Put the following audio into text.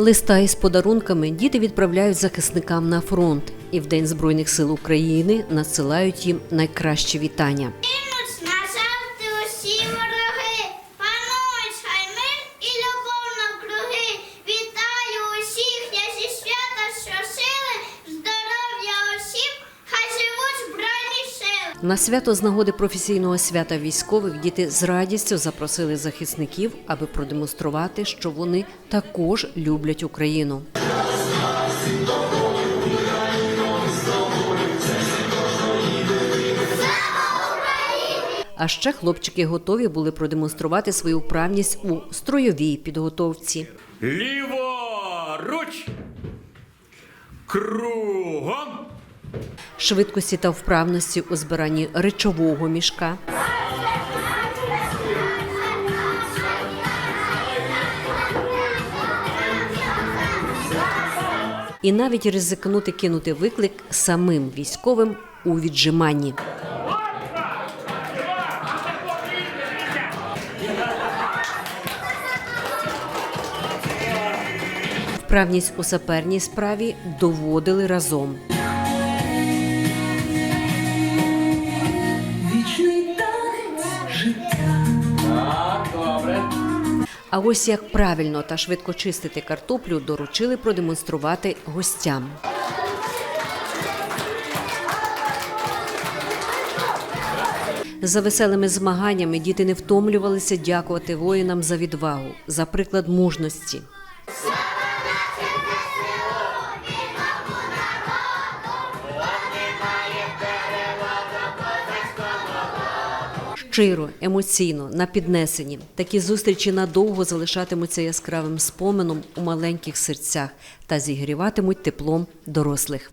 Листа із подарунками діти відправляють захисникам на фронт і в День Збройних сил України надсилають їм найкращі вітання. На свято з нагоди професійного свята військових діти з радістю запросили захисників, аби продемонструвати, що вони також люблять Україну. А ще хлопчики готові були продемонструвати свою вправність у строєвій підготовці. Ліворуч. Кругом. Швидкості та вправності у збиранні речового мішка. І навіть ризикнути кинути виклик самим військовим у віджиманні. Вправність у саперній справі доводили разом. Життя. А ось як правильно та швидко чистити картоплю доручили продемонструвати гостям. За веселими змаганнями діти не втомлювалися дякувати воїнам за відвагу, за приклад мужності. Щиро, емоційно, на піднесенні. Такі зустрічі надовго залишатимуться яскравим споменом у маленьких серцях та зігріватимуть теплом дорослих.